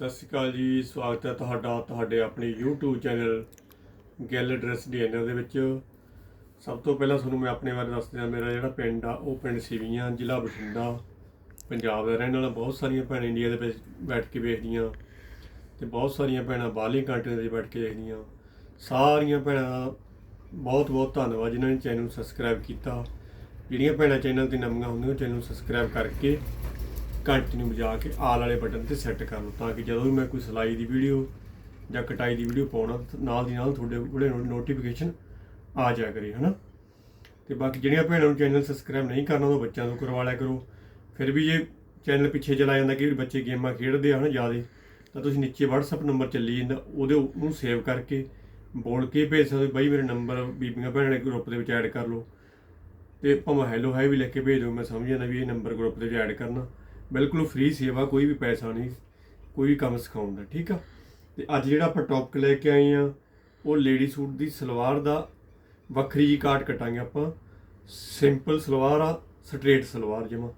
ਸਤਿ ਸ਼੍ਰੀ ਅਕਾਲ ਜੀ, ਸਵਾਗਤ ਹੈ ਤੁਹਾਡਾ, ਤੁਹਾਡੇ ਆਪਣੇ YouTube channel Gill dress designer ਦੇ ਵਿੱਚ। ਸਭ ਤੋਂ ਪਹਿਲਾਂ ਤੁਹਾਨੂੰ ਮੈਂ ਆਪਣੇ ਬਾਰੇ ਦੱਸ ਦਿਆਂ, ਮੇਰਾ ਜਿਹੜਾ ਪਿੰਡ ਆ, ਉਹ ਪਿੰਡ ਸਿਵੀਆਂ, ਜ਼ਿਲ੍ਹਾ ਬਠਿੰਡਾ, ਪੰਜਾਬ ਦਾ ਰਹਿਣ ਵਾਲਾ। ਬਹੁਤ ਸਾਰੀਆਂ ਭੈਣਾਂ ਇੰਡੀਆ ਦੇ ਵਿੱਚ ਬੈਠ ਕੇ ਵੇਖਦੀਆਂ ਤੇ ਬਹੁਤ ਸਾਰੀਆਂ ਭੈਣਾਂ ਬਾਹਰਲੀ ਕੰਟਰੀ ਦੇ ਵਿੱਚ ਬੈਠ ਕੇ ਦੇਖਦੀਆਂ ਸਾਰੀਆਂ ਭੈਣਾਂ ਦਾ ਬਹੁਤ ਬਹੁਤ ਧੰਨਵਾਦ ਜਿਨ੍ਹਾਂ ਨੇ ਚੈਨਲ ਨੂੰ ਸਬਸਕ੍ਰਾਈਬ ਕੀਤਾ। ਜਿਹੜੀਆਂ ਭੈਣਾਂ ਚੈਨਲ ਤੇ ਨਵੀਆਂ ਹੁੰਦੀਆਂ ਚੈਨਲ ਨੂੰ ਸਬਸਕ੍ਰਾਈਬ ਕਰਕੇ ਘੰਟੀ ਨੂੰ ਵਜਾ ਕੇ ਆਲ ਵਾਲੇ ਬਟਨ ਤੇ ਸੈੱਟ ਕਰ ਲਓ ਤਾਂ ਕਿ ਜਦੋਂ ਵੀ ਮੈਂ ਕੋਈ ਸਿਲਾਈ ਦੀ ਵੀਡੀਓ ਜਾਂ ਕਟਾਈ ਦੀ ਵੀਡੀਓ ਪਾਉਣਾ, ਨਾਲ ਦੀ ਨਾਲ ਤੁਹਾਡੇ ਕੋਲੇ ਨੋਟੀਫਿਕੇਸ਼ਨ ਆ ਜਾਇਆ ਕਰੇ, ਹਨਾ? ਤੇ ਬਾਕੀ ਜਿਹੜੀਆਂ ਭੈਣਾਂ ਨੂੰ ਚੈਨਲ ਸਬਸਕ੍ਰਾਈਬ ਨਹੀਂ ਕਰਨਾ, ਉਹ ਬੱਚਿਆਂ ਨੂੰ ਕਰਵਾ ਲਿਆ ਕਰੋ। ਫਿਰ ਵੀ ਜੇ ਚੈਨਲ ਪਿੱਛੇ ਚਲਾ ਜਾਂਦਾ ਕਿ ਬੱਚੇ ਗੇਮਾਂ ਖੇਡਦੇ ਆ, ਹਨਾ, ਜ਼ਿਆਦੇ, ਤਾਂ ਤੁਸੀਂ ਨੀਚੇ WhatsApp ਨੰਬਰ ਚੱਲੀ ਜਾਂਦਾ, ਉਹਦੇ ਨੂੰ ਸੇਵ ਕਰਕੇ ਬੋਲ ਕੇ ਭੇਜ ਸਕਦੇ ਬਾਈ ਮੇਰੇ ਨੰਬਰ ਬੀਬੀਆਂ ਭੈਣਾਂ ਦੇ ਗਰੁੱਪ ਦੇ ਵਿੱਚ ਐਡ ਕਰ ਲਓ। ਤੇ ਭਾਵੇਂ ਹੈਲੋ ਹੈ ਵੀ ਲਿਖ ਕੇ ਭੇਜ ਦਿਓ, ਮੈਂ ਸਮਝ ਜਾਂਦਾ ਵੀ ਇਹ ਨੰਬਰ ਗਰੁੱਪ ਦੇ ਵਿੱਚ ਐਡ ਕਰਨਾ। ਬਿਲਕੁਲ ਫ੍ਰੀ ਸੇਵਾ, ਕੋਈ ਵੀ ਪੈਸਾ ਨਹੀਂ, ਕੋਈ ਵੀ ਕੰਮ ਸਿਖਾਉਣ ਦਾ, ਠੀਕ ਆ? ਤੇ ਅੱਜ ਜਿਹੜਾ ਆਪਾਂ ਟੌਪਿਕ ਲੈ ਕੇ ਆਏ ਆ, ਉਹ ਲੇਡੀ ਸੂਟ ਦੀ ਸਲਵਾਰ ਦਾ ਵੱਖਰੀ ਜੀ ਕਾਟ ਕਟਾਂਗੇ ਆਪਾਂ। ਸਿੰਪਲ ਸਲਵਾਰ ਆ ਸਟ੍ਰੇਟ ਸਲਵਾਰ ਜਮਾ।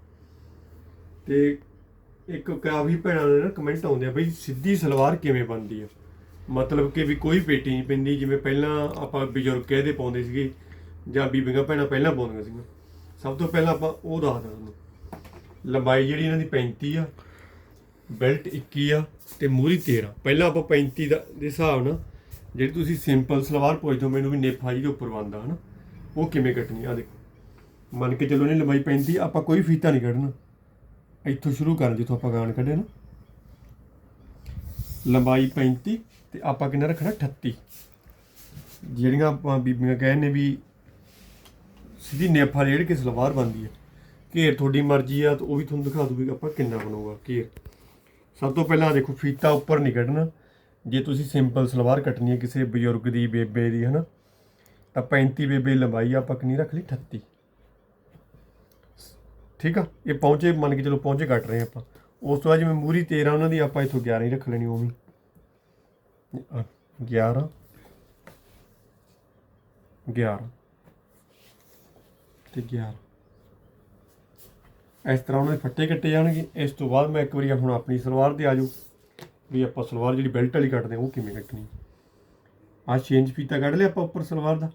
ਤੇ ਇੱਕ ਕਾਫੀ ਭੈਣਾਂ ਦੇ ਨਾ ਕਮੈਂਟ ਆਉਂਦੇ ਆ ਬਈ, ਸਿੱਧੀ ਸਲਵਾਰ ਕਿਵੇਂ ਬਣਦੀ ਆ? ਮਤਲਬ ਕਿ ਵੀ ਕੋਈ ਪੇਟੀ ਨਹੀਂ ਪੈਂਦੀ, ਜਿਵੇਂ ਪਹਿਲਾਂ ਆਪਾਂ ਬਜ਼ੁਰਗ ਕਹਿੰਦੇ ਪਾਉਂਦੇ ਸੀਗੇ, ਜਾਂ ਬੀਬੀਆਂ ਭੈਣਾਂ ਪਹਿਲਾਂ ਪਾਉਂਦੀਆਂ ਸੀਗੀਆਂ। ਸਭ ਤੋਂ ਪਹਿਲਾਂ ਆਪਾਂ ਉਹ ਦੱਸਦਾ ਤੁਹਾਨੂੰ ਲੰਬਾਈ ਜਿਹੜੀ ਇਹਨਾਂ ਦੀ 35 ਆ, ਬੈਲਟ 21 ਆ ਤੇ ਮੂਰੀ 13 ਪਹਿਲਾਂ ਆਪਾਂ 35 ਦਾ ਦੇ ਹਿਸਾਬ ਨਾਲ ਜਿਹੜੀ ਤੁਸੀਂ ਸਿੰਪਲ ਸਲਵਾਰ ਪੁੱਛਦੇ ਹੋ, ਮੈਨੂੰ ਵੀ ਨੇਫਾ ਜੀ ਦੇ ਉੱਪਰ ਬੰਦਾ ਹਨਾ? ਉਹ ਕਿਵੇਂ ਕੱਟਣੀ ਆ? ਦੇਖੋ। ਮੰਨ ਕੇ ਚੱਲੋ ਨੇ ਲੰਬਾਈ 35 ਆਪਾਂ ਕੋਈ ਫੀਤਾ ਨਹੀਂ ਕੱਢਣਾ। ਇੱਥੋਂ ਸ਼ੁਰੂ ਕਰਨ ਜਿੱਥੋਂ ਆਪਾਂ ਗਾਣ ਕੱਢਿਆ ਨਾ। ਲੰਬਾਈ 35 ਤੇ ਆਪਾਂ ਕਿੰਨਾ ਰੱਖਣਾ? 38 ਜਿਹੜੀਆਂ ਆਪਾਂ ਬੀਬੀਆਂ ਕਹਿੰਦੇ ਨੇ ਵੀ ਸਿੱਧੀ ਨੇਫਾ ਰੇੜ ਕੇ ਸਲਵਾਰ ਬਣਦੀ ਹੈ ਘੇਰ ਤੁਹਾਡੀ ਮਰਜ਼ੀ ਆ, ਤਾਂ ਉਹ ਵੀ ਤੁਹਾਨੂੰ ਦਿਖਾ ਦੂਗੀ ਆਪਾਂ ਕਿੰਨਾ ਬਣੂਗਾ ਘੇਰ। ਸਭ ਤੋਂ ਪਹਿਲਾਂ ਦੇਖੋ, ਫੀਤਾ ਉੱਪਰ ਨਹੀਂ ਕੱਢਣਾ। ਜੇ ਤੁਸੀਂ ਸਿੰਪਲ ਸਲਵਾਰ ਕੱਟਣੀ ਹੈ ਕਿਸੇ ਬਜ਼ੁਰਗ ਦੀ, ਬੇਬੇ ਦੀ, ਹਨਾ, ਤਾਂ 35 ਬੇਬੇ ਲੰਬਾਈ ਆਪਾਂ ਕਿੰਨੀ ਰੱਖ ਲਈ? 38 ਠੀਕ ਆ? ਇਹ ਪਹੁੰਚੇ, ਮੰਨ ਕੇ ਚਲੋ ਪਹੁੰਚੇ ਕੱਟ ਰਹੇ ਆਪਾਂ। ਉਸ ਤੋਂ ਬਾਅਦ ਜਿਵੇਂ ਮੂਰੀ 13 ਉਹਨਾਂ ਦੀ, ਆਪਾਂ ਇੱਥੋਂ 11 ਹੀ ਰੱਖ ਲੈਣੀ ਉਹ ਵੀ 11 11 ਤੇ 11 ਇਸ ਤਰ੍ਹਾਂ ਉਹਨਾਂ ਦੇ ਫੱਟੇ ਕੱਟੇ ਜਾਣਗੇ। ਇਸ ਤੋਂ ਬਾਅਦ ਮੈਂ ਇੱਕ ਵਾਰੀ ਹੁਣ ਆਪਣੀ ਸਲਵਾਰ ਤੇ ਆ ਜਾਉ ਵੀ ਆਪਾਂ ਸਲਵਾਰ ਜਿਹੜੀ ਬੈਲਟ ਵਾਲੀ ਕੱਟਦੇ ਹਾਂ, ਉਹ ਕਿਵੇਂ ਕੱਟਣੀ? ਆ ਚੇਂਜ ਪੀਤਾ ਕੱਢ ਲਿਆ ਆਪਾਂ ਉੱਪਰ ਸਲਵਾਰ ਦਾ।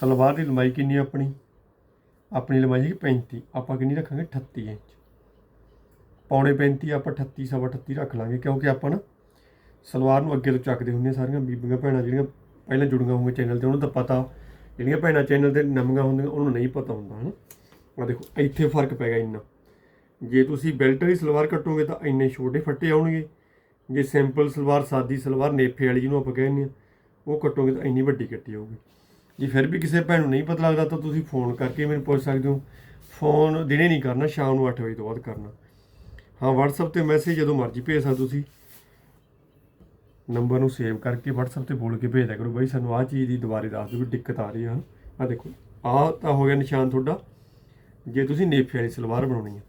ਸਲਵਾਰ ਦੀ ਲੰਬਾਈ ਕਿੰਨੀ ਆਪਣੀ? ਆਪਣੀ ਲੰਬਾਈ ਹੈਗੀ 35 ਆਪਾਂ ਕਿੰਨੀ ਰੱਖਾਂਗੇ? 38 ਇੰਚ। ਪੌਣੇ 35 ਆਪਾਂ 38 ਸਵਾ 38 ਰੱਖ ਲਾਂਗੇ। ਕਿਉਂਕਿ ਆਪਾਂ ਨਾ ਸਲਵਾਰ ਨੂੰ ਅੱਗੇ ਤੋਂ ਚੱਕਦੇ ਹੁੰਦੇ ਹਾਂ ਸਾਰੀਆਂ ਬੀਬੀਆਂ ਭੈਣਾਂ ਜਿਹੜੀਆਂ ਪਹਿਲਾਂ ਜੁੜੀਆਂ ਹੋਈਆਂ ਚੈਨਲ ਤੇ, ਉਹਨਾਂ ਦਾ ਪਤਾ। ਜਿਹੜੀਆਂ ਭੈਣਾਂ ਚੈਨਲ ਤੇ ਨਵੀਆਂ ਹੁੰਦੀਆਂ, ਉਹਨਾਂ ਨੂੰ ਨਹੀਂ ਪਤਾ ਹੁੰਦਾ, ਹਨਾ? ਆ ਦੇਖੋ, ਇੱਥੇ ਫ਼ਰਕ ਪੈ ਗਿਆ ਇੰਨਾ। ਜੇ ਤੁਸੀਂ ਬੈਲਟ ਵਾਲੀ ਸਲਵਾਰ ਕੱਟੋਗੇ ਤਾਂ ਇੰਨੇ ਛੋਟੇ ਫੱਟੇ ਆਉਣਗੇ। ਜੇ ਸਿੰਪਲ ਸਲਵਾਰ, ਸਾਦੀ ਸਲਵਾਰ, ਨੇਫੇ ਵਾਲੀ ਜਿਹਨੂੰ ਆਪਾਂ ਕਹਿੰਦੇ ਆ ਉਹ ਕੱਟੋਗੇ ਤਾਂ ਇੰਨੀ ਵੱਡੀ ਕੱਟੀ ਆਊਗੀ। ਜੇ ਫਿਰ ਵੀ ਕਿਸੇ ਭੈਣ ਨੂੰ ਨਹੀਂ ਪਤਾ ਲੱਗਦਾ ਤਾਂ ਤੁਸੀਂ ਫੋਨ ਕਰਕੇ ਮੈਨੂੰ ਪੁੱਛ ਸਕਦੇ ਹੋ। ਫੋਨ ਦਿਨੇ ਨਹੀਂ ਕਰਨਾ, ਸ਼ਾਮ ਨੂੰ 8 ਵਜੇ ਤੋਂ ਬਾਅਦ ਕਰਨਾ। ਹਾਂ, WhatsApp ਤੇ ਮੈਸੇਜ ਜਦੋਂ ਮਰਜ਼ੀ ਭੇਜ ਸਕਦੇ ਤੁਸੀਂ। ਨੰਬਰ ਨੂੰ ਸੇਵ ਕਰਕੇ WhatsApp ਤੇ ਬੋਲ ਕੇ ਭੇਜ ਕਰੋ। ਬਈ ਸਾਨੂੰ ਆਹ ਚੀਜ਼ ਦੀ ਦੁਬਾਰੇ ਦੱਸ ਦਿਓ ਵੀ ਦਿੱਕਤ ਆ ਰਹੀ ਹੈ। ਆ ਦੇਖੋ, ਆਹ ਤਾਂ ਹੋ ਗਿਆ ਨਿਸ਼ਾਨ ਤੁਹਾਡਾ। ਜੇ ਤੁਸੀਂ ਨੇਫੇ ਵਾਲੀ ਸਲਵਾਰ ਬਣਾਉਣੀ ਹੈ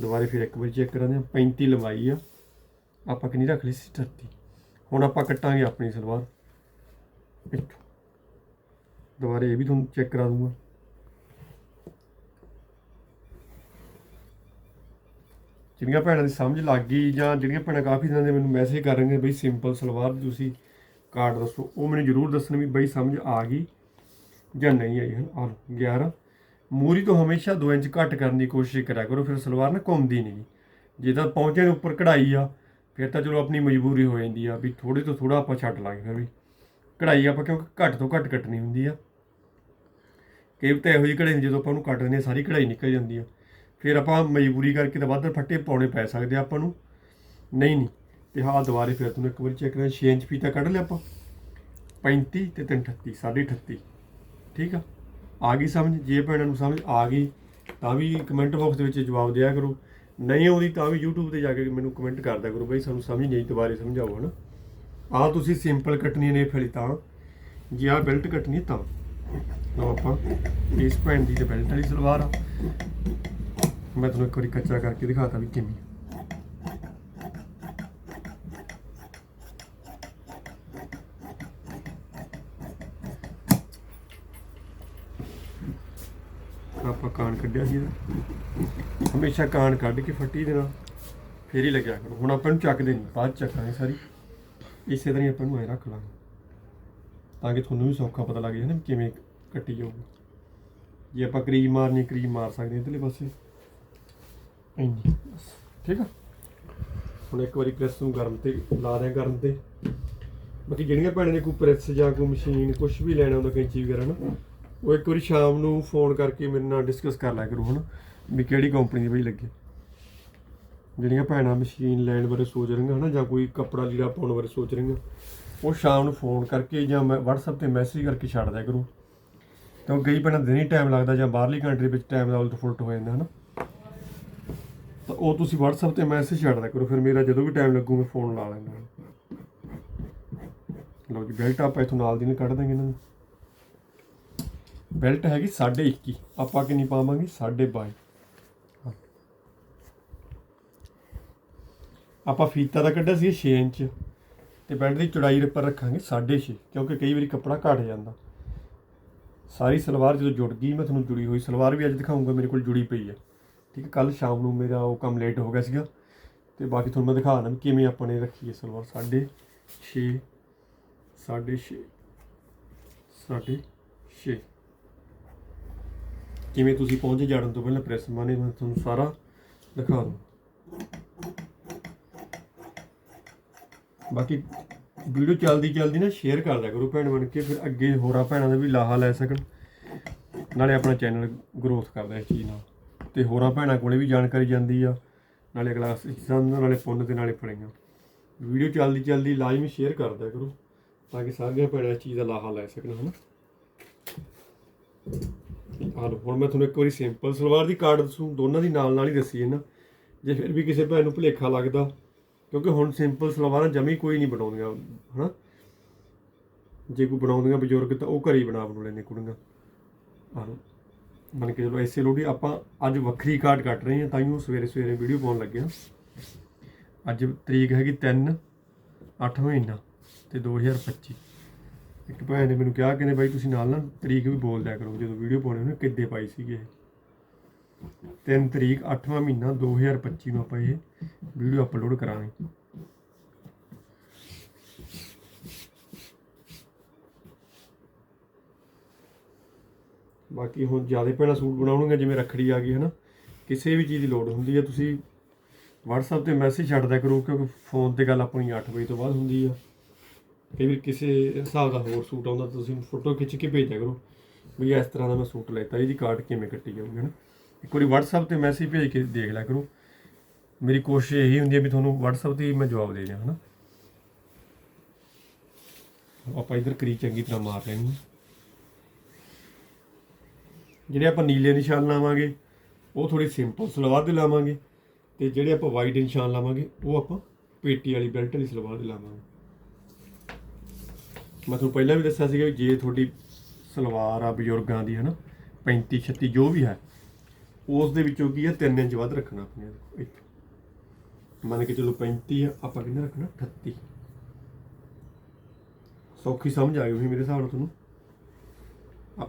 ਦੁਬਾਰੇ ਫਿਰ ਇੱਕ ਵਾਰੀ ਚੈੱਕ ਕਰਾਂਗੇ 35 ਲੰਬਾਈ ਆ, ਆਪਾਂ ਕਿੰਨੀ ਰੱਖ ਲਈ ਸੀ? 38 ਹੁਣ ਆਪਾਂ ਕੱਟਾਂਗੇ ਆਪਣੀ ਸਲਵਾਰ। ਇੱਥੋਂ। ਦੁਬਾਰੇ ਇਹ ਵੀ ਤੁਹਾਨੂੰ ਚੈੱਕ ਕਰਾ ਦੂੰਗਾ। ਜਿਹੜੀਆਂ ਭੈਣਾਂ ਦੀ ਸਮਝ ਲੱਗ ਗਈ ਜਾਂ ਜਿਹੜੀਆਂ ਭੈਣਾਂ ਕਾਫੀ ਦਿਨਾਂ ਦੇ ਮੈਨੂੰ ਮੈਸੇਜ ਕਰ ਰਹੀਆਂ ਬਈ ਸਿੰਪਲ ਸਲਵਾਰ ਤੁਸੀਂ ਕਾਰਡ ਦੱਸੋ, ਉਹ ਮੈਨੂੰ ਜ਼ਰੂਰ ਦੱਸਣ ਵੀ ਬਈ ਸਮਝ ਆ ਗਈ ਜਾਂ ਨਹੀਂ ਆਈ। ਹਨ ਆ ਲਓ 11 ਮੂਰੀ ਤੋਂ ਹਮੇਸ਼ਾ 2 ਇੰਚ ਘੱਟ ਕਰਨ ਦੀ ਕੋਸ਼ਿਸ਼ ਕਰਿਆ ਕਰੋ, ਫਿਰ ਸਲਵਾਰ ਨਾ ਘੁੰਮਦੀ ਨਹੀਂ ਜੇ ਤਾਂ ਪਹੁੰਚੇ ਦੇ ਉੱਪਰ ਕਢਾਈ ਆ, ਫਿਰ ਤਾਂ ਚਲੋ ਆਪਣੀ ਮਜਬੂਰੀ ਹੋ ਜਾਂਦੀ ਆ ਵੀ ਥੋੜੇ ਤੋਂ ਥੋੜਾ ਆਪਾਂ ਛੱਡ ਲਾਂਗੇ ਫਿਰ ਵੀ। ਕਢਾਈ ਆਪਾਂ ਕਿਉਂਕਿ ਘੱਟ ਤੋਂ ਘੱਟ ਕੱਟਣੀ ਹੁੰਦੀ ਆ। ਕਈ ਤਾਂ ਇਹੋ ਜਿਹੀ ਕਢਾਈ ਜਦੋਂ ਆਪਾਂ ਉਹਨੂੰ ਕੱਟ ਦਿੰਦੇ ਹਾਂ ਸਾਰੀ ਕਢਾਈ ਨਿਕਲ ਜਾਂਦੀ ਆ। ਫਿਰ ਆਪਾਂ ਮਜਬੂਰੀ ਕਰਕੇ ਤਾਂ ਵੱਧ ਫੱਟੇ ਪਾਉਣੇ ਪੈ ਸਕਦੇ ਆ ਆਪਾਂ ਨੂੰ। ਨਹੀਂ ਨਹੀਂ ਤੇ ਹਾਂ ਦੁਬਾਰੇ ਫਿਰ ਤੁਹਾਨੂੰ ਇੱਕ ਵਾਰੀ ਚੈੱਕ ਕਰਾਂ 6 ਇੰਚ ਫੀਤਾ ਕੱਢ ਲਿਆ ਆਪਾਂ। 35 ਤੇ 38 38 ਠੀਕ ਆ? ਆ ਗਈ ਸਮਝ, ਜੇ ਭੈਣਾਂ ਨੂੰ ਸਮਝ ਆ ਗਈ, ਤਾਂ ਵੀ ਕਮੈਂਟ ਬਾਕਸ ਦੇ ਵਿੱਚ ਜਵਾਬ ਦਿਆ ਕਰੋ। ਨਹੀਂ ਆਉਂਦੀ ਤਾਂ ਵੀ YouTube ਤੇ ਜਾ ਕੇ ਮੈਨੂੰ ਕਮੈਂਟ ਕਰਦਾ ਕਰੋ ਬਈ ਸਾਨੂੰ ਸਮਝ ਨਹੀਂ ਦੁਬਾਰੇ ਸਮਝਾਓ ਹਨਾ। ਆ ਤੁਸੀਂ ਸਿੰਪਲ ਕੱਟਣੀ ਨੇ ਫਲੀ ਤਾਂ, ਜੇ ਆ ਬੈਲਟ ਕੱਟਣੀ ਤਾਂ। ਲਓ ਆਪਾਂ, ਇਸ ਭੈਣ ਦੀ ਤੇ ਬੈਲਟ ਵਾਲੀ ਸਲਵਾਰ ਆ। ਮੈਂ ਤੁਹਾਨੂੰ ਇੱਕ ਵਾਰੀ ਕੱਚਾ ਕਰਕੇ ਦਿਖਾਤਾ ਵੀ ਕਿਵੇਂ ਆਪਾਂ ਕਾਨ ਕੱਢਿਆ ਸੀ ਇਹਦਾ। ਹਮੇਸ਼ਾ ਕਾਨ ਕੱਢ ਕੇ ਫੱਟੀ ਦੇ ਨਾਲ ਫੇਰ ਹੀ ਲੱਗਿਆ ਕਰੋ। ਹੁਣ ਆਪਾਂ ਨੂੰ ਚੱਕਦੇ ਨਹੀਂ ਬਾਅਦ 'ਚ ਚੱਕਾਂਗੇ ਸਾਰੀ। ਇਸੇ ਤਰ੍ਹਾਂ ਹੀ ਆਪਾਂ ਨੂੰ ਐ ਰੱਖ ਲਾਂਗੇ। ਤਾਂ ਕਿ ਤੁਹਾਨੂੰ ਵੀ ਸੌਖਾ ਪਤਾ ਲੱਗ ਜਾਏ ਨਾ ਕਿਵੇਂ ਕੱਟੀ ਜਾਊਗੀ। ਜੇ ਆਪਾਂ ਕਰੀਮ ਮਾਰਨੀ, ਕਰੀਮ ਮਾਰ ਸਕਦੇ ਹਾਂ ਇਧਰਲੇ ਪਾਸੇ। ਇੰਨੀ ਬਸ। ਠੀਕ ਆ? ਹੁਣ ਇੱਕ ਵਾਰੀ ਪ੍ਰੈਸ ਨੂੰ ਗਰਮ ਤੇ ਲਾ ਦਿਆਂ ਗਰਮ ਤੇ। ਬਾਕੀ ਜਿਹੜੀਆਂ ਭੈਣਾਂ ਨੇ ਕੋਈ ਪ੍ਰੈਸ ਜਾਂ ਕੋਈ ਮਸ਼ੀਨ ਕੁਝ ਵੀ ਲੈਣਾ ਹੁੰਦਾ, ਕੈਂਚੀ ਵਗੈਰਾ ਨਾ ਉਹ ਇੱਕ ਵਾਰੀ ਸ਼ਾਮ ਨੂੰ ਫੋਨ ਕਰਕੇ ਮੇਰੇ ਨਾਲ ਡਿਸਕਸ ਕਰ ਲਿਆ ਕਰੋ, ਹਨਾ? ਵੀ ਕਿਹੜੀ ਕੰਪਨੀ ਦੀ ਬਈ ਲੱਗੇ? ਜਿਹੜੀਆਂ ਭੈਣਾਂ ਮਸ਼ੀਨ ਲੈਣ ਬਾਰੇ ਸੋਚ ਰਹੀਆਂ, ਹਨਾ? ਜਾਂ ਕੋਈ ਕੱਪੜਾ ਲੀੜਾ ਪਾਉਣ ਬਾਰੇ ਸੋਚ ਰਹੀਆਂ। ਉਹ ਸ਼ਾਮ ਨੂੰ ਫੋਨ ਕਰਕੇ ਜਾਂ ਮੈਂ WhatsApp ਤੇ ਮੈਸੇਜ ਕਰਕੇ ਛੱਡ ਦਿਆ ਕਰੋ। ਕਿਉਂਕਿ ਗਈ ਭੈਣਾਂ, ਦਿਨ ਹੀ ਟਾਈਮ ਲੱਗਦਾ ਜਾਂ ਬਾਹਰਲੀ ਕੰਟਰੀ ਵਿੱਚ ਟਾਈਮ ਦਾ ਉਲਟ ਫੁਲਟ ਹੋ ਜਾਂਦਾ, ਹਨਾ? ਤਾਂ ਉਹ ਤੁਸੀਂ WhatsApp ਤੇ ਮੈਸੇਜ ਛੱਡ ਦਿਆ ਕਰੋ, ਫਿਰ ਮੇਰਾ ਜਦੋਂ ਵੀ ਟਾਈਮ ਲੱਗੂ ਮੈਂ ਫੋਨ ਲਾ ਲੈਂਦਾ। ਲਓ ਜੀ ਬੈਲਟ ਆਪਾਂ ਇਥੋਂ ਨਾਲ ਦੀ ਨਾਲ ਕੱਢ ਦਾਂਗੇ ਇਹਨਾਂ ਨੂੰ। ਬੈਲਟ ਹੈਗੀ 21.5 ਆਪਾਂ ਕਿੰਨੀ ਪਾਵਾਂਗੇ? 22.5 ਆਪਾਂ ਫੀਤਾ ਦਾ ਕੱਢਿਆ ਸੀ 6 ਇੰਚ। ਤੇ ਬੈਲਟ ਦੀ ਚੌੜਾਈ ਪਰ ਰੱਖਾਂਗੇ 6.5 ਕਿਉਂਕਿ ਕਈ ਵਾਰੀ ਕੱਪੜਾ ਘਟ ਜਾਂਦਾ। ਸਾਰੀ ਸਲਵਾਰ ਜਦੋਂ ਜੁੜ ਗਈ, ਮੈਂ ਤੁਹਾਨੂੰ ਜੁੜੀ ਹੋਈ ਸਲਵਾਰ ਵੀ ਅੱਜ ਦਿਖਾਉਂਗਾ ਮੇਰੇ ਕੋਲ ਜੁੜੀ ਪਈ ਹੈ। ਠੀਕ ਹੈ ਕੱਲ ਸ਼ਾਮ ਨੂੰ ਮੇਰਾ ਉਹ ਕੰਮ ਲੇਟ ਹੋ ਗਿਆ ਸੀਗਾ। ਤੇ ਬਾਕੀ ਤੁਹਾਨੂੰ ਮੈਂ ਦਿਖਾ ਦਾਂ ਕਿਵੇਂ ਆਪਾਂ ਨੇ ਰੱਖੀ ਹੈ ਸਲਵਾਰ। 6.5 6.5 6.5 ਕਿਵੇਂ ਤੁਸੀਂ ਪਹੁੰਚੇ? ਜਾਣ ਤੋਂ ਪਹਿਲਾਂ ਪ੍ਰੈਸ ਮਾਨੇ, ਮੈਂ ਤੁਹਾਨੂੰ ਸਾਰਾ ਦਿਖਾ ਦੂੰ। ਬਾਕੀ ਵੀਡੀਓ ਚੱਲਦੀ ਚੱਲਦੀ ਨਾ ਸ਼ੇਅਰ ਕਰਦਾ ਕਰੋ ਭੈਣ ਬਣ ਕੇ, ਫਿਰ ਅੱਗੇ ਹੋਰਾਂ ਭੈਣਾਂ ਦਾ ਵੀ ਲਾਹਾ ਲੈ ਸਕਣ। ਨਾਲੇ ਆਪਣਾ ਚੈਨਲ ਗਰੋਥ ਕਰਦਾ ਇਸ ਚੀਜ਼ ਨਾਲ। ਤੇ ਹੋਰਾਂ ਭੈਣਾਂ ਕੋਲੇ ਵੀ ਜਾਣਕਾਰੀ ਜਾਂਦੀ ਆ। ਨਾਲੇ ਅਗਲਾ ਸੰਦ ਨਾਲੇ ਪੁੰਨ ਤੇ ਨਾਲੇ ਫੜੀਆਂ ਵੀਡੀਓ ਚੱਲਦੀ ਚੱਲਦੀ ਲਾਜ਼ਮੀ ਸ਼ੇਅਰ ਕਰਦਾ ਕਰੋ, ਤਾਂ ਕਿ ਸਾਰੀਆਂ ਭੈਣਾਂ ਇਸ ਚੀਜ਼ ਦਾ ਲਾਹਾ ਲੈ ਸਕਣ, ਹਨਾ? ਆਹ ਹੁਣ ਮੈਂ ਤੁਹਾਨੂੰ ਇੱਕ ਵਾਰੀ ਸਿੰਪਲ ਸਲਵਾਰ ਦੀ ਕਾਰਡ ਦੱਸੂ, ਦੋਨਾਂ ਦੀ ਨਾਲ ਨਾਲ ਹੀ ਦੱਸੀ ਹੈ ਨਾ। ਜੇ ਫਿਰ ਵੀ ਕਿਸੇ ਭੈਣ ਨੂੰ ਭੁਲੇਖਾ ਲੱਗਦਾ, ਕਿਉਂਕਿ ਹੁਣ ਸਿੰਪਲ ਸਲਵਾਰਾਂ ਜਮੀ ਕੋਈ ਨਹੀਂ ਬਣਾਉਂਦੀਆਂ, ਹਨਾ? ਜੇ ਕੋਈ ਬਣਾਉਂਦੀਆਂ ਬਜ਼ੁਰਗ ਤਾਂ ਉਹ ਘਰੇ ਹੀ ਬਣਾ ਬਣਾਉਣੇ ਲੈਂਦੇ ਕੁੜੀਆਂ। ਆਹ ਲਓ, ਮੰਨ ਕੇ ਚਲੋ ਐਸੇ ਲੋੜੀ ਆਪਾਂ ਅੱਜ ਵੱਖਰੀ ਕਾਰਡ ਕੱਟ ਰਹੇ ਹਾਂ, ਤਾਂ ਹੀ ਉਹ ਸਵੇਰੇ ਸਵੇਰੇ ਵੀਡੀਓ ਪਾਉਣ ਲੱਗੇ ਹਾਂ। ਅੱਜ ਤਰੀਕ ਹੈਗੀ 3 8 ਮਹੀਨਾ ਤੇ 2025 ਇੱਕ ਭੈਣ ਨੇ ਮੈਨੂੰ ਕਿਹਾ ਕਹਿੰਦੇ ਬਾਈ ਤੁਸੀਂ ਨਾਲ ਨਾ ਤਰੀਕ ਵੀ ਬੋਲ ਦਿਆ ਕਰੋ, ਜਦੋਂ ਵੀਡੀਓ ਪਾਉਣੀ ਉਹਨੇ ਕਿੱਦੇ ਪਾਈ ਸੀਗੀ ਇਹ। 3 ਤਰੀਕ 8ਵਾਂ ਮਹੀਨਾ 2025 ਨੂੰ ਆਪਾਂ ਇਹ ਵੀਡੀਓ ਅਪਲੋਡ ਕਰਾਂਗੇ। ਬਾਕੀ ਹੁਣ ਜ਼ਿਆਦਾ ਭੈਣਾਂ ਸੂਟ ਬਣਾਉਣਗੇ, ਜਿਵੇਂ ਰੱਖੜੀ ਆ ਗਈ ਹੈ ਨਾ ਕਿਸੇ ਵੀ ਚੀਜ਼ ਦੀ ਲੋੜ ਹੁੰਦੀ ਹੈ ਤੁਸੀਂ WhatsApp ਤੇ ਮੈਸੇਜ ਛੱਡਦਾ ਕਰੋ, ਕਿਉਂਕਿ ਫੋਨ ਤੇ ਗੱਲ ਆਪਣੀ 8 ਵਜੇ ਤੋਂ ਬਾਅਦ ਹੁੰਦੀ ਆ। ਕਈ ਵਾਰ ਕਿਸੇ ਹਿਸਾਬ ਦਾ ਹੋਰ ਸੂਟ ਆਉਂਦਾ ਤਾਂ ਤੁਸੀਂ ਫੋਟੋ ਖਿੱਚ ਕੇ ਭੇਜ ਦਿਆ ਕਰੋ ਵੀ ਇਸ ਤਰ੍ਹਾਂ ਦਾ ਮੈਂ ਸੂਟ ਲੈਤਾ, ਇਹਦੀ ਕਾਰਡ ਕਿਵੇਂ ਕੱਟੀ ਜਾਊਗੀ, ਹਨਾ? ਇੱਕ ਵਾਰੀ WhatsApp ਤੇ ਮੈਸੇਜ ਭੇਜ ਕੇ ਦੇਖ ਲਿਆ ਕਰੋ। ਮੇਰੀ ਕੋਸ਼ਿਸ਼ ਇਹੀ ਹੁੰਦੀ ਹੈ ਵੀ ਤੁਹਾਨੂੰ WhatsApp ਤੇ ਹੀ ਮੈਂ ਜਵਾਬ ਦੇ ਦਿਆਂ, ਹਨਾ? ਆਪਾਂ ਇਧਰ ਕਰੀ ਚੰਗੀ ਤਰ੍ਹਾਂ ਮਾਰ ਲੈਣੀ ਹੈ। ਜਿਹੜੇ ਆਪਾਂ ਨੀਲੇ ਨਿਸ਼ਾਨ ਲਾਵਾਂਗੇ, ਉਹ ਥੋੜੀ ਸਿੰਪਲ ਸਲਵਾਰ ਦੇ ਲਾਵਾਂਗੇ ਤੇ ਜਿਹੜੇ ਆਪਾਂ ਵਾਈਟ ਨਿਸ਼ਾਨ ਲਾਵਾਂਗੇ, ਉਹ ਆਪਾਂ ਪੇਟੀ ਵਾਲੀ ਬੈਲਟ ਵਾਲੀ ਸਲਵਾਰ ਦੇ ਲਾਵਾਂਗੇ। ਮੈਂ ਤੁਹਾਨੂੰ ਪਹਿਲਾਂ ਵੀ ਦੱਸਿਆ ਸੀਗਾ ਜੇ ਤੁਹਾਡੀ ਸਲਵਾਰ ਆ ਬਜ਼ੁਰਗਾਂ ਦੀ ਹਨਾ 35 36 ਜੋ ਵੀ ਹੈ ਉਸ ਦੇ ਵਿੱਚੋਂ ਕੀ ਹੈ 3 ਇੰਚ ਵੱਧ ਰੱਖਣਾ ਆਪਣੇ ਦੇਖੋ ਇੱਥੇ ਮੰਨ ਕੇ ਚਲੋ 35 ਆ ਆਪਾਂ ਕਿੰਨਾ ਰੱਖਣਾ 38 ਸੌਖੀ ਸਮਝ ਆ ਗਈ ਹੋਈ ਮੇਰੇ ਹਿਸਾਬ ਨਾਲ ਤੁਹਾਨੂੰ। ਆ,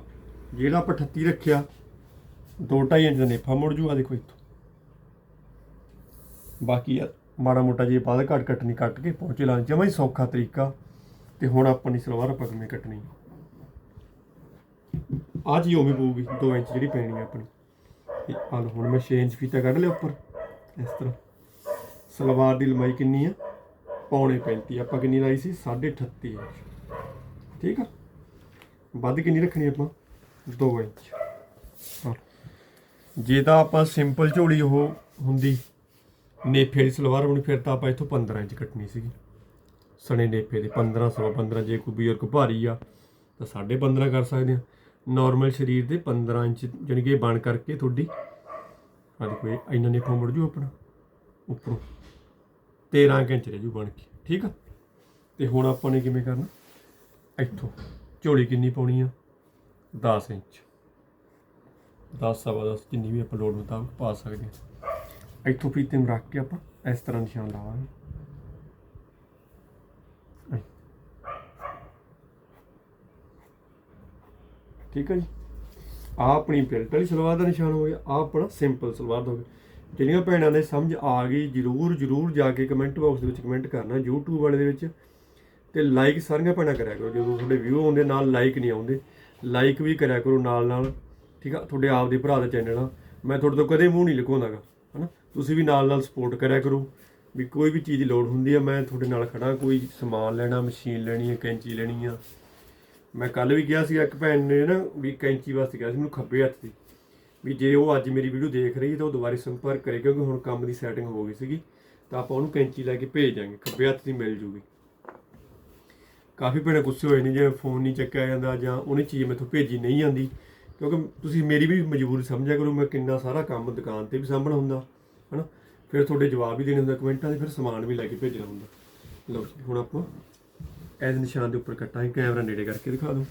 ਜਿਹੜਾ ਆਪਾਂ 38 ਰੱਖਿਆ 2.5 ਇੰਚ ਦਾ ਨੇਫਾ ਮੁੜ ਜੂਗਾ ਦੇਖੋ ਇੱਥੋਂ। ਬਾਕੀ ਆ ਮਾੜਾ ਮੋਟਾ ਜੇ ਬਾਅਦ ਘੱਟ ਕੱਟਣੀ ਕੱਟ ਕੇ ਪਹੁੰਚੇ ਲਾਂ ਜਮਾਂ ਹੀ ਸੌਖਾ ਤਰੀਕਾ। ਤੇ ਹੁਣ ਆਪਾਂ ਆਪਣੀ ਸਲਵਾਰ ਆਪਾਂ ਕਿਵੇਂ ਕੱਟਣੀ ਆ। ਜੀ ਉਵੇਂ ਪਊਗੀ 2 ਇੰਚ ਜਿਹੜੀ ਪੈਣੀ ਆ ਆਪਣੀ। ਤੇ ਆਹ ਲਓ, ਹੁਣ ਮੈਂ 6 ਇੰਚ ਫੀਤਾ ਕੱਢ ਲਿਆ ਉੱਪਰ, ਇਸ ਤਰ੍ਹਾਂ। ਸਲਵਾਰ ਦੀ ਲੰਬਾਈ ਕਿੰਨੀ ਆ? ਪੌਣੇ 35 ਆਪਾਂ ਕਿੰਨੀ ਲਾਈ ਸੀ? 38.5 ਇੰਚ। ਠੀਕ ਆ? ਵੱਧ ਕਿੰਨੀ ਰੱਖਣੀ ਆਪਾਂ? 2 ਇੰਚ। ਜੇ ਤਾਂ ਆਪਾਂ ਸਿੰਪਲ ਝੋਲੀ ਉਹ ਹੁੰਦੀ, ਨੇਫੇ ਦੀ ਸਲਵਾਰ ਹੋਣੀ, ਫਿਰ ਤਾਂ ਆਪਾਂ ਇੱਥੋਂ 15 ਇੰਚ ਕੱਟਣੀ ਸੀਗੀ। ਸਣੇ ਨੇਫੇ ਦੇ 15 ਸਵਾ 15 ਜੇ ਕੋਈ ਬਜ਼ੁਰਗ ਭਾਰੀ ਆ, ਤਾਂ 15.5 ਕਰ ਸਕਦੇ ਆ। ਨਾਰਮਲ ਸਰੀਰ ਦੇ 15 ਇੰਚ, ਜਾਣੀ ਕਿ ਬਣ ਕਰਕੇ ਤੁਹਾਡੀ ਆ ਦੇਖੋ, ਇਹ ਇੰਨਾ ਨੇਫਾ ਮੁੜ ਜੂ ਆਪਣਾ, ਉੱਪਰੋਂ। 13 ਕੁ ਇੰਚ ਰਹਿ ਜੂ ਬਣ ਕੇ, ਠੀਕ ਆ? ਤੇ ਹੁਣ ਆਪਾਂ ਨੇ ਕਿਵੇਂ ਕਰਨਾ? ਇੱਥੋਂ, ਝੋਲੀ ਕਿੰਨੀ ਪਾਉਣੀ ਆ? 10 ਇੰਚ। 10 ਸਵਾ 10 ਜਿੰਨੀ ਵੀ ਆਪਾਂ ਲੋਡ ਮੁਤਾਬਕ ਪਾ ਸਕਦੇ ਹਾਂ ਇੱਥੋਂ ਫੀਤੇ ਨੂੰ ਰੱਖ ਕੇ ਆਪਾਂ ਇਸ ਤਰ੍ਹਾਂ ਨਿਸ਼ਾਨ ਲਾਵਾਂਗੇ। ਠੀਕ ਹੈ ਜੀ? ਆ ਆਪਣੀ ਬੈਲਟ ਵਾਲੀ ਸਲਵਾਰ ਦਾ ਨਿਸ਼ਾਨ ਹੋ ਗਿਆ। ਆ ਆਪਣਾ ਸਿੰਪਲ ਸਲਵਾਰ ਦਾ ਹੋ ਗਿਆ। ਜਿਹੜੀਆਂ ਭੈਣਾਂ ਦੇ ਸਮਝ ਆ ਗਈ, ਜਰੂਰ ਜਰੂਰ ਜਾ ਕੇ ਕਮੈਂਟ ਬਾਕਸ ਦੇ ਵਿੱਚ ਕਮੈਂਟ ਕਰਨਾ, YouTube ਵਾਲੇ ਦੇ ਵਿੱਚ। ਤੇ ਲਾਈਕ ਸਾਰੀਆਂ ਭੈਣਾਂ ਕਰਿਆ ਕਰੋ। ਜਦੋਂ ਤੁਹਾਡੇ ਵਿਊ ਆਉਂਦੇ, ਨਾਲ ਲਾਈਕ ਨਹੀਂ ਆਉਂਦੇ ਲਾਈਕ ਵੀ ਕਰਿਆ ਕਰੋ ਨਾਲ ਨਾਲ। ਠੀਕ ਆ? ਤੁਹਾਡੇ ਆਪ ਦੇ ਭਰਾ ਦਾ ਚੈਨਲ ਆ। ਮੈਂ ਤੁਹਾਡੇ ਤੋਂ ਕਦੇ ਮੂੰਹ ਨਹੀਂ ਲੁਕਾਉਂਦਾਗਾ, ਹਨਾ? ਤੁਸੀਂ ਵੀ ਨਾਲ ਨਾਲ ਸਪੋਰਟ ਕਰਿਆ ਕਰੋ। ਵੀ ਕੋਈ ਵੀ ਚੀਜ਼ ਦੀ ਲੋੜ ਹੁੰਦੀ ਆ, ਮੈਂ ਤੁਹਾਡੇ ਨਾਲ ਖੜਾ ਕੋਈ ਸਮਾਨ ਲੈਣਾ ਮਸ਼ੀਨ ਲੈਣੀ ਹੈ ਕੈਂਚੀ ਲੈਣੀ ਆ ਮੈਂ ਕੱਲ ਵੀ ਕਿਹਾ ਸੀ ਇੱਕ ਭੈਣ ਨੇ ਨਾ ਵੀ ਕੈਂਚੀ ਵਾਸਤੇ ਕਿਹਾ ਸੀ ਮੈਨੂੰ ਖੱਬੇ ਹੱਥ ਦੀ ਵੀ ਜੇ ਉਹ ਅੱਜ ਮੇਰੀ ਵੀਡੀਓ ਦੇਖ ਰਹੀ ਹੈ ਤਾਂ ਉਹ ਦੁਬਾਰੇ ਸੰਪਰਕ ਕਰੇ ਕਿਉਂਕਿ ਹੁਣ ਕੰਮ ਦੀ ਸੈਟਿੰਗ ਹੋ ਗਈ ਸੀਗੀ ਤਾਂ ਆਪਾਂ ਉਹਨੂੰ ਕੈਂਚੀ ਲੈ ਕੇ ਭੇਜ ਦਾਂਗੇ ਖੱਬੇ ਹੱਥ ਦੀ ਮਿਲ ਜੂਗੀ। ਕਾਫੀ ਭੈਣਾਂ ਗੁੱਸੇ ਹੋਏ ਨੇ ਜਿਵੇਂ ਫੋਨ ਨਹੀਂ ਚੱਕਿਆ ਜਾਂਦਾ ਜਾਂ ਉਹਨੇ ਚੀਜ਼ ਮੈਥੋਂ ਭੇਜੀ ਨਹੀਂ ਜਾਂਦੀ ਕਿਉਂਕਿ ਤੁਸੀਂ ਮੇਰੀ ਵੀ ਮਜਬੂਰੀ ਸਮਝਿਆ ਕਰੋ ਮੈਂ ਕਿੰਨਾ ਸਾਰਾ ਕੰਮ ਦੁਕਾਨ ਤੇ ਵੀ ਸਾਂਭਣਾ ਹੁੰਦਾ ਹਨਾ? ਫਿਰ ਤੁਹਾਡੇ ਜਵਾਬ ਵੀ ਦੇਣੇ ਹੁੰਦੇ ਕਮੈਂਟਾਂ ਦੇ ਫਿਰ ਸਮਾਨ ਵੀ ਲੈ ਕੇ ਭੇਜਣਾ ਹੁੰਦਾ। ਲਓ ਜੀ, ਹੁਣ ਆਪਾਂ ਐਸ ਨਿਸ਼ਾਨ ਦੇ ਉੱਪਰ ਕੱਟਾਂਗੇ ਕੈਮਰਾ ਨੇੜੇ ਕਰਕੇ ਦਿਖਾ ਦਿਓ।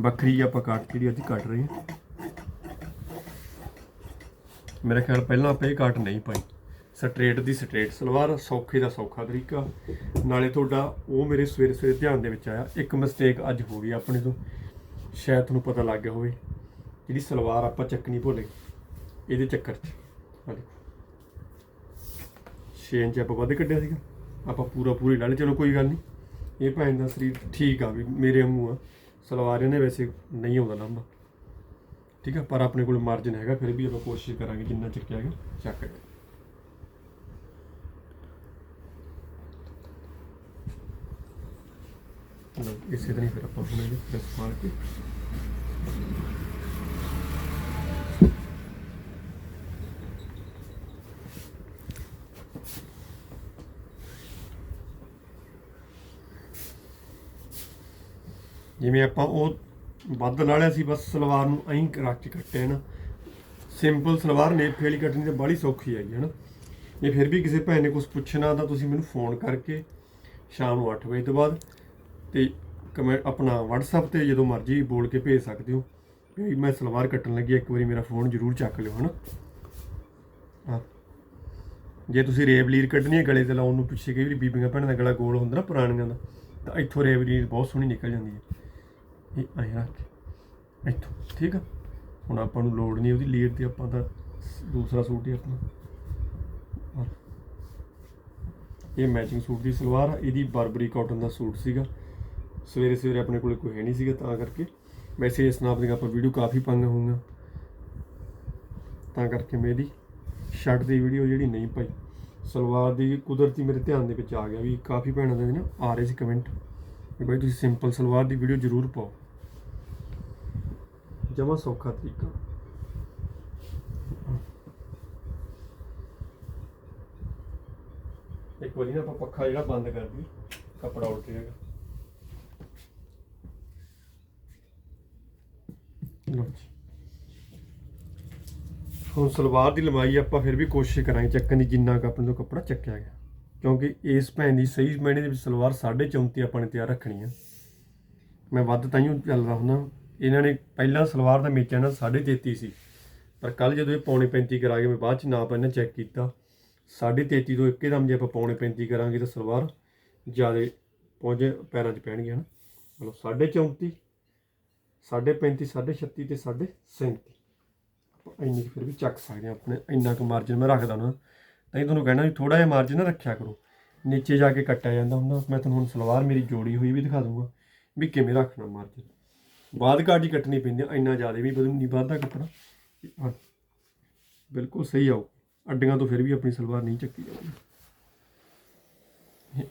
ਬੱਕਰੀ ਆਪਾਂ ਕੱਟ ਜਿਹੜੀ ਅੱਜ ਕੱਟ ਰਹੇ ਹਾਂ। ਮੇਰਾ ਖਿਆਲ ਪਹਿਲਾਂ ਆਪਾਂ ਇਹ ਕੱਟ ਨਹੀਂ ਪਾਈ। ਸਟ੍ਰੇਟ ਦੀ ਸਟ੍ਰੇਟ ਸਲਵਾਰ, ਸੌਖੇ ਦਾ ਸੌਖਾ ਤਰੀਕਾ। ਨਾਲੇ ਤੁਹਾਡਾ ਉਹ ਮੇਰੇ ਸਵੇਰੇ ਸਵੇਰੇ ਧਿਆਨ ਦੇ ਵਿੱਚ ਆਇਆ, ਇੱਕ ਮਿਸਟੇਕ ਅੱਜ ਹੋ ਗਈ ਆਪਣੇ ਤੋਂ। ਸ਼ਾਇਦ ਤੁਹਾਨੂੰ ਪਤਾ ਲੱਗ ਗਿਆ ਹੋਵੇ, ਜਿਹੜੀ ਸਲਵਾਰ ਆਪਾਂ ਚੱਕਣੀ ਭੁੱਲ ਗਏ, ਇਹਦੇ ਚੱਕਰ 'ਚ। ਆ ਦੇਖੋ 6 ਇੰਚ ਆਪਾਂ ਵੱਧ ਕੱਢਿਆ ਸੀਗਾ। ਆਪਾਂ ਪੂਰਾ ਪੂਰੀ ਲਾ ਲਿਆ ਚਲੋ ਕੋਈ ਗੱਲ ਨਹੀਂ। ਇਹ ਭੈਣ ਦਾ ਸਰੀਰ ਠੀਕ ਆ ਵੀ ਮੇਰੇ ਮੂੰਹ ਆ। ਸਲਵਾਰ ਇਹਨੇ ਵੈਸੇ ਨਹੀਂ ਆਉਂਦਾ ਲੰਬਾ। ਠੀਕ ਆ ਪਰ ਆਪਣੇ ਕੋਲ ਮਾਰਜਨ ਹੈਗਾ ਫਿਰ ਵੀ ਆਪਾਂ ਕੋਸ਼ਿਸ਼ ਕਰਾਂਗੇ ਜਿੰਨਾ ਚੱਕਿਆ ਗਿਆ ਚੱਕ ਕੇ। ਲਓ, ਇਸੇ ਤਰ੍ਹਾਂ ਹੀ ਫਿਰ ਆਪਾਂ ਹੁਣ ਪ੍ਰੈਸ ਮਾਰ ਕੇ ਜਿਵੇਂ ਆਪਾਂ ਉਹ ਵੱਧ ਨਾਲਿਆ ਸੀ, ਬਸ ਸਲਵਾਰ ਨੂੰ ਐਂ ਰੱਖ ਕੇ ਕੱਟਿਆ ਨਾ। ਸਿੰਪਲ ਸਲਵਾਰ ਨੇਫੇ ਵਾਲੀ ਕੱਟਣੀ ਤਾਂ ਬੜੀ ਸੌਖੀ ਹੈਗੀ ਹੈ ਨਾ। ਜੇ ਫਿਰ ਵੀ ਕਿਸੇ ਭੈਣ ਨੇ ਕੁਝ ਪੁੱਛਣਾ ਤਾਂ ਤੁਸੀਂ ਮੈਨੂੰ ਫੋਨ ਕਰਕੇ ਸ਼ਾਮ ਨੂੰ 8 ਵਜੇ ਤੋਂ ਬਾਅਦ ਤੇ ਕਮੈਂਟ ਆਪਣਾ WhatsApp ਤੇ ਜਦੋਂ ਮਰਜ਼ੀ ਬੋਲ ਕੇ ਭੇਜ ਸਕਦੇ ਹੋ ਵੀ ਮੈਂ ਸਲਵਾਰ ਕੱਟਣ ਲੱਗੀ ਇੱਕ ਵਾਰੀ ਮੇਰਾ ਫੋਨ ਜ਼ਰੂਰ ਚੱਕ ਲਿਓ ਹਨਾ ਹਾਂ। ਜੇ ਤੁਸੀਂ ਰੇਬ ਲੀਰ ਕੱਢਣੀ ਹੈ ਗਲੇ ਤੇ ਲਾਉਣ ਨੂੰ ਪਿੱਛੇ ਕਈ ਵਾਰੀ ਬੀਬੀਆਂ ਭੈਣਾਂ ਦਾ ਗਲਾ ਗੋਲ ਹੁੰਦਾ ਨਾ ਪੁਰਾਣੀਆਂ ਦਾ, ਤਾਂ ਇੱਥੋਂ ਰੇਵਲੀਰ ਬਹੁਤ ਸੋਹਣੀ ਨਿਕਲ ਜਾਂਦੀ ਹੈ। ਇਹ ਐਂ ਰੱਖ ਕੇ। ਇੱਥੋਂ, ਠੀਕ ਆ? ਹੁਣ ਆਪਾਂ ਨੂੰ ਲੋੜ ਨਹੀਂ ਉਹਦੀ, ਲੇਟ ਤੇ ਆਪਾਂ ਦਾ ਦੂਸਰਾ ਸੂਟ ਹੀ ਆਪਣਾ। ਇਹ ਮੈਚਿੰਗ ਸੂਟ ਦੀ ਸਲਵਾਰ ਆ, ਇਹਦੀ ਬਰਬਰੀ ਕਾਟਨ ਦਾ ਸੂਟ ਸੀਗਾ। ਸਵੇਰੇ ਸਵੇਰੇ ਆਪਣੇ ਕੋਲ ਕੋਈ ਹੈ ਨਹੀਂ ਸੀਗਾ, ਤਾਂ ਕਰਕੇ। ਵੈਸੇ ਇਸ ਨਾਪ ਦੀਆਂ ਆਪਾਂ ਵੀਡੀਓ ਕਾਫੀ ਪਾਈਆਂ ਹੋਈਆਂ ਤਾਂ ਕਰਕੇ ਮੇਰੀ ਸ਼ਰਟ ਦੀ ਵੀਡੀਓ ਜਿਹੜੀ ਨਹੀਂ ਪਾਈ। ਸਲਵਾਰ ਦੀ ਕੁਦਰਤੀ ਮੇਰੇ ਧਿਆਨ ਦੇ ਵਿੱਚ ਆ ਗਿਆ ਵੀ ਕਾਫੀ ਭੈਣਾਂ ਦੇ ਨਾ ਆ ਰਹੇ ਸੀ ਕਮੈਂਟ ਵੀ ਬਾਈ ਤੁਸੀਂ ਸਿੰਪਲ ਸਲਵਾਰ ਦੀ ਵੀਡੀਓ ਜ਼ਰੂਰ ਪਾਓ। ਜਮਾ ਸੌਖਾ ਤਰੀਕਾ। ਇੱਕ ਵਾਰੀ ਨਾ ਆਪਾਂ ਪੱਖਾ ਜਿਹੜਾ ਬੰਦ ਕਰ ਦਈਏ ਕੱਪੜਾ ਉੱਡ ਜਾਏਗਾ ਹੁਣ ਸਲਵਾਰ ਦੀ ਲੰਬਾਈ ਆਪਾਂ ਫਿਰ ਵੀ ਕੋਸ਼ਿਸ਼ ਕਰਾਂਗੇ ਚੱਕਣ ਦੀ ਜਿੰਨਾ ਕੁ ਆਪਣੇ ਤੋਂ ਕੱਪੜਾ ਚੱਕਿਆ ਗਿਆ। ਕਿਉਂਕਿ ਇਸ ਭੈਣ ਦੀ ਸਹੀ ਮੈਨੇ ਦੇ ਵਿੱਚ ਸਲਵਾਰ 34.5 ਆਪਾਂ ਨੇ ਤਿਆਰ ਰੱਖਣੀ ਆ। ਮੈਂ ਵੱਧ ਤਾਈਓ ਚੱਲਦਾ ਹੁੰਦਾ। ਇਹਨਾਂ ਨੇ ਪਹਿਲਾਂ ਸਲਵਾਰ ਦਾ ਮੇਚਾ ਨਾ 33.5 ਸੀ। ਪਰ ਕੱਲ ਜਦੋਂ ਇਹ ਪੌਣੇ 35 ਕਰਾ ਕੇ ਮੈਂ ਬਾਅਦ ਚ ਨਾਪ ਇਹਨਾਂ ਚੈੱਕ ਕੀਤਾ। 33.5 ਤੋਂ ਇੱਕਦਮ ਜੇ ਆਪਾਂ ਪੌਣੇ 35 ਕਰਾਂਗੇ ਤਾਂ ਸਲਵਾਰ ਜ਼ਿਆਦਾ ਪਹੁੰਚੇ ਪੈਰਾਂ 'ਚ ਪੈਣਗੇ ਹਨਾ ਮਤਲਬ 34.5 35 36 ਤੇ 37 ਆਪਾਂ ਇੰਨੀ ਕੁ ਫਿਰ ਵੀ ਚੱਕ ਸਕਦੇ ਹਾਂ ਆਪਣੇ, ਇੰਨਾ ਕੁ ਮਾਰਜਨ ਮੈਂ ਰੱਖਦਾ ਨਾ ਤਾਂ ਹੀ ਤੁਹਾਨੂੰ ਕਹਿਣਾ ਵੀ ਥੋੜਾ ਜਿਹਾ ਮਾਰਜਨ ਨਾ ਰੱਖਿਆ ਕਰੋ। ਨੀਚੇ ਜਾ ਕੇ ਕੱਟਿਆ ਜਾਂਦਾ ਹੁੰਦਾ। ਮੈਂ ਤੁਹਾਨੂੰ ਹੁਣ ਸਲਵਾਰ ਮੇਰੀ ਜੋੜੀ ਹੋਈ ਵੀ ਦਿਖਾ ਦੂੰਗਾ ਵੀ ਕਿਵੇਂ ਰੱਖਣਾ ਮਾਰਜਨ ਬਾਅਦ ਕਾਟ ਹੀ ਕੱਟਣੀ ਪੈਂਦੀ ਆ, ਇੰਨਾ ਜ਼ਿਆਦਾ ਵੀ ਵਧੂ ਨਹੀਂ ਵੱਧਦਾ ਕੱਪੜਾ। ਬਿਲਕੁਲ ਸਹੀ ਆਓ ਅੱਡੀਆਂ ਤੋਂ ਫਿਰ ਵੀ ਆਪਣੀ ਸਲਵਾਰ ਨਹੀਂ ਚੱਕੀ ਜਾਊਗੀ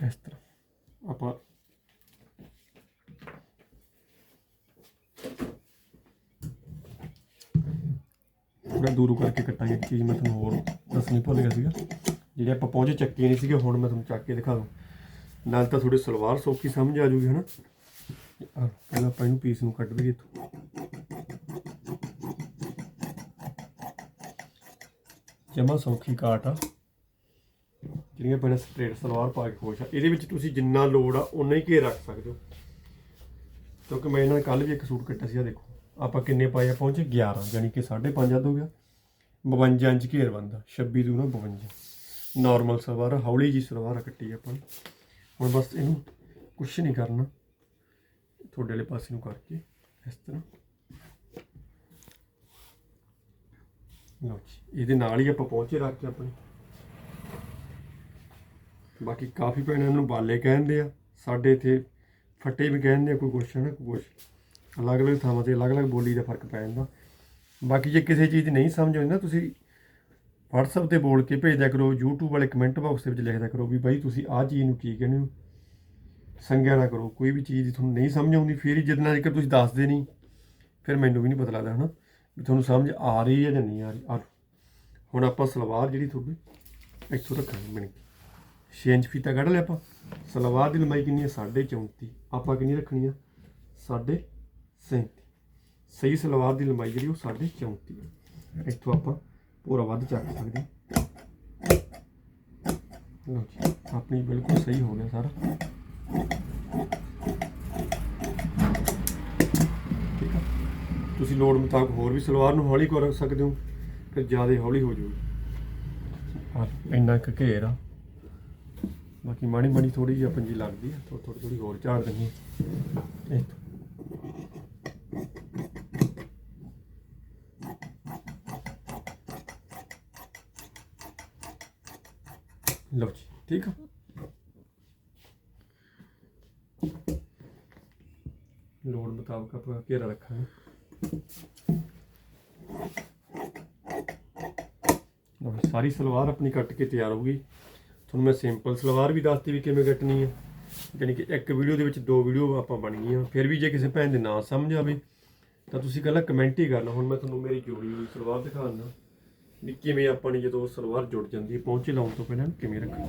ਇਸ ਤਰ੍ਹਾਂ ਆਪਾਂ ਥੋੜਾ ਦੂਰੋਂ ਕਰਕੇ ਕੱਟਾਂਗੇ ਇੱਕ ਚੀਜ਼, ਮੈਂ ਤੁਹਾਨੂੰ ਹੋਰ ਦੱਸਣੀ ਭੁੱਲ ਗਿਆ ਸੀਗਾ। ਜਿਹੜੇ ਆਪਾਂ ਪਹੁੰਚੇ ਚੱਕੇ ਨਹੀਂ ਸੀਗੇ, ਹੁਣ ਮੈਂ ਤੁਹਾਨੂੰ ਚੱਕ ਕੇ ਦਿਖਾ ਦੂੰ। ਨਾਲ ਤਾਂ ਥੋੜੀ ਸਲਵਾਰ ਸੌਖੀ ਸਮਝ ਆ ਜੂਗੀ, ਹਨਾ? ਆਹ, ਪਹਿਲਾਂ ਆਪਾਂ ਇਹਨੂੰ ਪੀਸ ਨੂੰ ਕੱਢ ਦਈਏ ਇੱਥੋਂ। ਜਮਾ ਸੌਖੀ ਕਾਟ ਆ। ਜਿਹੜੀਆਂ ਪਹਿਲਾਂ ਸਟ੍ਰੇਟ ਸਲਵਾਰ ਪਾ ਕੇ ਖੁਸ਼ ਆ। ਇਹਦੇ ਵਿੱਚ ਤੁਸੀਂ ਜਿੰਨਾ ਲੋੜ ਆ ਉਨਾ ਹੀ ਘੇਰ ਰੱਖ ਸਕਦੇ ਹੋ। ਕਿਉਂਕਿ ਮੈਂ ਇਹਨਾਂ ਨੇ ਕੱਲ ਵੀ ਇੱਕ ਸੂਟ ਕੱਟਿਆ ਸੀ ਆ ਦੇਖੋ। ਆਪਾਂ ਕਿੰਨੇ ਪਾਏ ਆ ਪਹੁੰਚੇ 11 ਯਾਨੀ ਕਿ 5.5 ਹੱਦ ਹੋ ਗਿਆ। 52 ਇੰਚ ਘੇਰ ਬੰਦਾ 26 ਦੂ ਨਾ 52 ਨਾਰਮਲ ਸਲਵਾਰ ਆ, ਹੌਲੀ ਜੀ ਸਲਵਾਰ ਆ ਕੱਟੀ ਆਪਾਂ ਹੁਣ ਬਸ ਇਹਨੂੰ ਕੁਛ ਨਹੀਂ ਕਰਨਾ। ਤੁਹਾਡੇ ਵਾਲੇ ਪਾਸੇ ਨੂੰ ਕਰਕੇ, ਇਸ ਤਰ੍ਹਾਂ। ਲਓ ਜੀ, ਇਹਦੇ ਨਾਲ ਹੀ ਆਪਾਂ ਪਹੁੰਚੇ ਰੱਖ ਕੇ ਆਪਣੇ। ਬਾਕੀ ਕਾਫੀ ਭੈਣਾਂ ਨੂੰ ਬਾਲੇ ਕਹਿੰਦੇ ਆ, ਸਾਡੇ ਇੱਥੇ ਫੱਟੇ ਵੀ ਕਹਿੰਦੇ ਆ, ਕੋਈ ਕੁਛ ਹੈ ਨਾ, ਕੋਈ ਕੁਛ। ਅਲੱਗ-ਅਲੱਗ ਥਾਵਾਂ ਤੇ ਅਲੱਗ-ਅਲੱਗ ਬੋਲੀ ਦਾ ਫ਼ਰਕ ਪੈ ਜਾਂਦਾ। ਬਾਕੀ ਜੇ ਕਿਸੇ ਚੀਜ਼ ਦੀ ਨਹੀਂ ਸਮਝ ਆਉਂਦੀ ਨਾ, ਤੁਸੀਂ WhatsApp ਤੇ ਬੋਲ ਕੇ ਭੇਜਿਆ ਕਰੋ, YouTube ਵਾਲੇ ਕਮੈਂਟ ਬਾਕਸ ਦੇ ਵਿੱਚ ਲਿਖਦਿਆ ਕਰੋ ਵੀ ਬਾਈ ਤੁਸੀਂ ਆਹ ਚੀਜ਼ ਨੂੰ ਕੀ ਕਹਿੰਦੇ ਹੋ? ਸੰਗਿਆ ਨਾ ਕਰੋ, ਕੋਈ ਵੀ ਚੀਜ਼ ਦੀ ਤੁਹਾਨੂੰ ਨਹੀਂ ਸਮਝ ਆਉਂਦੀ, ਫਿਰ ਹੀ ਜਿੰਨਾ ਜੇਕਰ ਤੁਸੀਂ ਦੱਸਦੇ ਨਹੀਂ, ਫਿਰ ਮੈਨੂੰ ਵੀ ਨਹੀਂ ਪਤਾ ਲੱਗਦਾ, ਹਨਾ? ਵੀ ਤੁਹਾਨੂੰ ਸਮਝ ਆ ਰਹੀ ਹੈ ਜਾਂ ਨਹੀਂ ਆ ਰਹੀ, ਆ ਹੁਣ ਆਪਾਂ ਸਲਵਾਰ ਜਿਹੜੀ ਤੁਹਾਡੀ, ਇੱਥੋਂ ਰੱਖਾਂਗੇ ਬਣ। ਕੇ 6 ਇੰਚ ਫੀਤਾ ਕੱਢ ਲਿਆ ਆਪਾਂ। ਸਲਵਾਰ ਦੀ ਲੰਬਾਈ ਕਿੰਨੀ ਹੈ? 34.5 ਆਪਾਂ ਕਿੰਨੀ ਰੱਖਣੀ ਆ? 37 ਸਹੀ ਸਲਵਾਰ ਦੀ ਲੰਬਾਈ ਜਿਹੜੀ ਉਹ 34 ਹੈ। ਇੱਥੋਂ ਆਪਾਂ ਪੂਰਾ ਵੱਧ ਚੱਕ ਸਕਦੇ। ਹਾਂ। ਜੀ, ਆਪਣੀ ਬਿਲਕੁਲ ਸਹੀ ਹੋ ਗਿਆ ਸਾਰਾ। ਠੀਕ ਆ ਤੁਸੀਂ ਲੋੜ ਮੁਤਾਬਕ ਹੋਰ ਵੀ ਸਲਵਾਰ ਨੂੰ ਹੌਲੀ ਕਰ ਸਕਦੇ ਹੋ, ਫਿਰ ਜ਼ਿਆਦਾ ਹੌਲੀ ਹੋ ਜਾਊਗੀ ਆ ਇੰਨਾ ਕੁ ਘੇਰ ਆ। ਬਾਕੀ ਮਾੜੀ ਮਾੜੀ ਥੋੜੀ ਜਿਹੀ ਪੰਜੀ ਲੱਗਦੀ ਆ ਥੋੜੀ ਥੋੜੀ ਥੋੜੀ ਹੋਰ ਝਾੜ ਦਿੰਦੀ ਆ। ਲਓ ਜੀ, ਠੀਕ ਆ ਲੋੜ ਮੁਤਾਬਕ ਆਪਾਂ ਘੇਰਾ ਰੱਖਾਂਗੇ। ਲਓ ਸਾਰੀ ਸਲਵਾਰ ਆਪਣੀ ਕੱਟ ਕੇ ਤਿਆਰ ਹੋ ਗਈ। ਤੁਹਾਨੂੰ ਮੈਂ ਸਿੰਪਲ ਸਲਵਾਰ ਵੀ ਦੱਸਤੀ ਵੀ ਕਿਵੇਂ ਕੱਟਣੀ ਹੈ ਯਾਨੀ ਕਿ ਇੱਕ ਵੀਡੀਓ ਦੇ ਵਿੱਚ ਦੋ ਵੀਡੀਓ ਆਪਾਂ ਬਣ ਗਈਆਂ। ਫਿਰ ਵੀ ਜੇ ਕਿਸੇ ਭੈਣ ਦੇ ਨਾ ਸਮਝ ਆਵੇ, ਤਾਂ ਤੁਸੀਂ ਕੱਲਾ ਕਮੈਂਟ ਹੀ ਕਰਨਾ। ਹੁਣ ਮੈਂ ਤੁਹਾਨੂੰ ਮੇਰੀ ਜੋੜੀ ਹੋਈ ਸਲਵਾਰ ਦਿਖਾਉਣਾ ਵੀ ਕਿਵੇਂ ਆਪਾਂ ਨੇ ਜਦੋਂ ਸਲਵਾਰ ਜੁੜ ਜਾਂਦੀ ਹੈ, ਪਹੁੰਚੇ ਲਾਉਣ ਤੋਂ ਪਹਿਲਾਂ ਕਿਵੇਂ ਰੱਖਣਾ।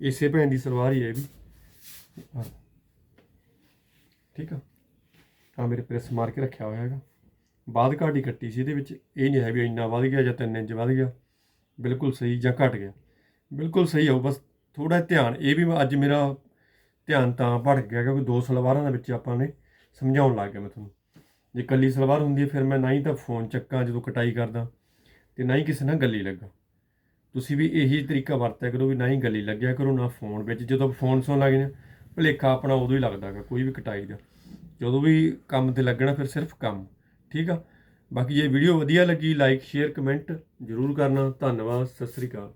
ਇਸੇ ਭੈਣ ਦੀ ਸਲਵਾਰ ਹੀ ਹੈ ਵੀ। ਠੀਕ ਆ? ਤਾਂ ਮੇਰੇ ਪ੍ਰੈਸ ਮਾਰ ਕੇ ਰੱਖਿਆ ਹੋਇਆ ਹੈਗਾ। ਬਾਅਦ ਘਾਟ ਹੀ ਕੱਟੀ ਸੀ, ਇਹਦੇ ਵਿੱਚ ਇਹ ਨਹੀਂ ਹੈ ਵੀ ਇੰਨਾ ਵੱਧ ਗਿਆ ਜਾਂ 3 ਇੰਚ ਵੱਧ ਗਿਆ। ਬਿਲਕੁਲ ਸਹੀ ਜਾਂ ਘਟ ਗਿਆ। ਬਿਲਕੁਲ ਸਹੀ ਆਉ ਬਸ ਥੋੜਾ ਧਿਆਨ, ਇਹ ਵੀ ਅੱਜ ਮੇਰਾ ਧਿਆਨ ਤਾਂ ਭਟਕ ਗਿਆ ਕਿਉਂਕਿ ਦੋ ਸਲਵਾਰਾਂ ਦੇ ਵਿੱਚ ਆਪਾਂ ਨੇ ਸਮਝਾਉਣ ਲੱਗ ਗਿਆ ਮੈਂ ਤੁਹਾਨੂੰ। ਜੇ ਕੱਲੀ ਸਲਵਾਰ ਹੁੰਦੀ ਹੈ, ਫਿਰ ਮੈਂ ਨਾ ਹੀ ਤਾਂ ਫੋਨ ਚੱਕਾਂ ਜਦੋਂ ਕਟਾਈ ਕਰਦਾ ਤੇ ਨਾ ਹੀ ਕਿਸੇ ਨਾਲ ਗੱਲੀ ਲੱਗਾ। ਤੁਸੀਂ ਵੀ ਇਹੀ ਤਰੀਕਾ ਵਰਤਿਆ ਕਰੋ ਵੀ ਨਾ ਹੀ ਗੱਲੀ ਲੱਗਿਆ ਕਰੋ, ਨਾ ਫੋਨ ਵਿੱਚ। ਜਦੋਂ ਫੋਨ ਸੁਣ ਲੱਗ ਜਾਂਦੇ ਭੁਲੇਖਾ ਆਪਣਾ ਉਦੋਂ ਹੀ ਲੱਗਦਾ ਗਾ ਕੋਈ ਵੀ ਕਟਾਈ ਦਾ। ਜਦੋਂ ਵੀ ਕੰਮ ਤੇ ਲੱਗਣਾ ਫਿਰ ਸਿਰਫ ਕੰਮ, ਠੀਕ ਆ? ਬਾਕੀ ਜੇ ਵੀਡੀਓ ਵਧੀਆ ਲੱਗੀ ਲਾਈਕ ਸ਼ੇਅਰ ਕਮੈਂਟ ਜ਼ਰੂਰ ਕਰਨਾ। ਧੰਨਵਾਦ, ਸਤਿ ਸ੍ਰੀ ਅਕਾਲ।